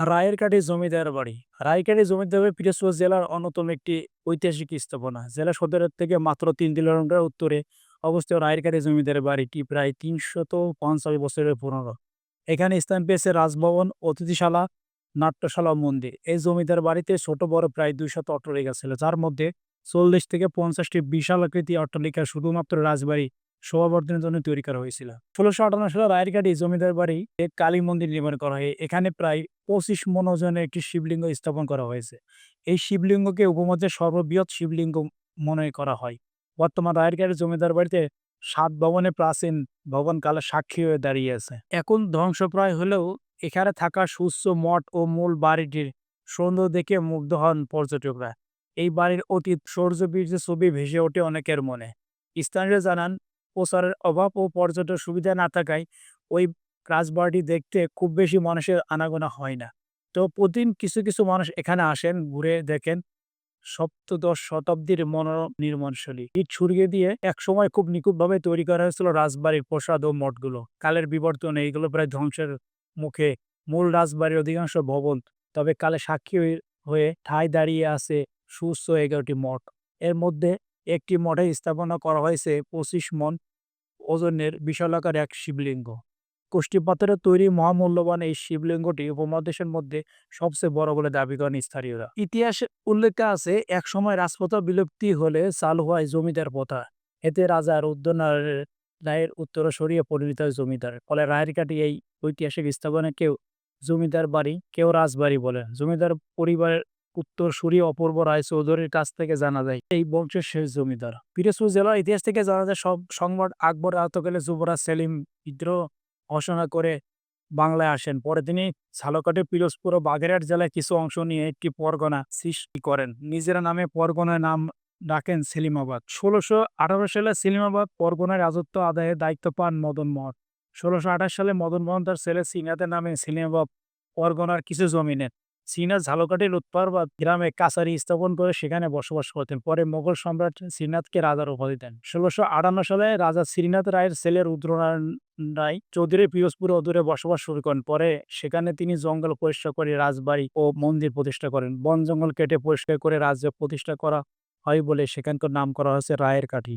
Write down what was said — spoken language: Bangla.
রায়েরকাঠি জমিদার বাড়ি। রায়কাঠি জমিদার বাড়ি পিরোজপুর জেলার অন্যতম একটি ঐতিহাসিক স্থাপনা। জেলা সদরের থেকে মাত্র তিন কিলোমিটার উত্তরে অবস্থিত রায়েরকাঠি জমিদার বাড়িটি প্রায় তিনশত পঞ্চাশ বছরের পুরনো। এখানে স্থান পেয়েছে রাজভবন, অতিথিশালা, নাট্যশালা, মন্দির। এই জমিদার বাড়িতে ছোট, বড় প্রায় দুইশত অট্টালিকা ছিল। যার মধ্যে চল্লিশ থেকে পঞ্চাশটি বিশাল আকৃতি অট্টালিকা, শুধুমাত্র রাজবাড়ি শোভাবর্ধনের জন্য তৈরি করা হয়েছিল। ষোলোশো আটান্ন সালে রায়েরকাঠি জমিদার বাড়ি এক কালী মন্দির নির্মাণ করা হয়। এখানে প্রায় পঁচিশ মন ওজনের একটি শিবলিঙ্গ স্থাপন করা হয়েছে। এই শিবলিঙ্গকে উপমধ্যে সর্ববৃহৎ শিবলিঙ্গ মনে করা হয়। বর্তমান রায়েরকাঠি জমিদার বাড়িতে সাত ভবনে প্রাচীন ভবন কালে সাক্ষী হয়ে দাঁড়িয়ে আছে। এখন ধ্বংসপ্রায় হলেও এখানে থাকা সুস্থ মঠ ও মূল বাড়িটির সৌন্দর্য দেখে মুগ্ধ হন পর্যটকরা। এই বাড়ির অতীত সৌর্যবীর্য ছবি ভেসে ওঠে অনেকের মনে। স্থানীয় জানান প্রচারের অভাব ও পর্যটন সুবিধা না থাকায় ওই রাজবাড়িটি দেখতে খুব বেশি মানুষের আনাগোনা হয় না। তো প্রতিদিন কিছু কিছু মানুষ এখানে আসেন, ঘুরে দেখেন। সপ্তদশ শতাব্দীর মনোরম নির্মাণশৈলী ইট ছড়িয়ে দিয়ে এক সময় খুব নিখুঁতভাবে তৈরি করা হয়েছিল রাজবাড়ির প্রসাদ ও মঠগুলো। কালের বিবর্তনে, এইগুলো প্রায় ধ্বংসের মুখে। মূল রাজবাড়ির অধিকাংশ ভবন, তবে কালে সাক্ষী হয়ে- ঠায় দাঁড়িয়ে আছে সুস্থ এগারোটি মঠ। এর মধ্যে একটি মঠে স্থাপনা করা হয়েছে পঁচিশ মন ওজনের বিশালাকার এক শিবলিঙ্গ। পাথরের তৈরি মহামূল্যবান এই শিবলিঙ্গটি উপমহাদেশের মধ্যে সবচেয়ে বড় বলে দাবি করেন স্থানীয়রা। ইতিহাসে উল্লেখ আছে এক সময় রাজপ্রথা বিলুপ্তি হলে চালু হয় জমিদার প্রথা। এতে রাজার উদ্যানের রায়ের উত্তরসূরিয়ে পরিণত হয় জমিদার। ফলে রায়ের কাটি এই ঐতিহাসিক স্থাপনে কেউ জমিদার বাড়ি, কেউ রাজবাড়ি বলে। জমিদার পরিবারের উত্তরসূরি অপূর্ব রায় চৌধুরীর কাছ থেকে জানা যায়, এই বংশের শেষ জমিদার। পিরোজপুর জেলার ইতিহাস থেকে জানা যায়, সব সংবাদ আকবর আতকালে যুবরাজ সেলিম বিদ্রোহ ঘোষণা করে বাংলায় আসেন। পরে তিনি ঝালকাঠি, পিরোজপুর ও বাগেরহাট জেলায় কিছু অংশ নিয়ে একটি পরগনা সৃষ্টি করেন। নিজের নামে পরগনায় নাম ডাকেন সেলিমাবাদ। ষোলোশো আঠারো সালে সেলিমাবাদ পরগনায় রাজত্ব আদায়ের দায়িত্ব পান মদন মোহন। ষোলোশো আঠাশ সালে মদন মোহন তার ছেলে সিংহাদের নামে সেলিমাবাদ পরগনার কিছু জমি নেন। শ্রীনাথ ঝালকাঠির উৎপারবাদ গ্রামে কাছারি স্থাপন করে সেখানে বসবাস করতেন। পরে মোগল সম্রাট শ্রীনাথকে রাজার উপাধি দেন। ষোলোশো আটান্ন সালে রাজা শ্রীনাথ রায়ের ছেলে রুদ্রনারায়ণ রায় চৌধুরী পিরোজপুর অদূরে বসবাস শুরু করেন। পরে সেখানে তিনি জঙ্গল পরিষ্কার করে রাজবাড়ি ও মন্দির প্রতিষ্ঠা করেন। বন জঙ্গল কেটে পরিষ্কার করে রাজ্য প্রতিষ্ঠা করা হয় বলে সেখানকার নাম করা হয়েছে রায়ের কাঠি।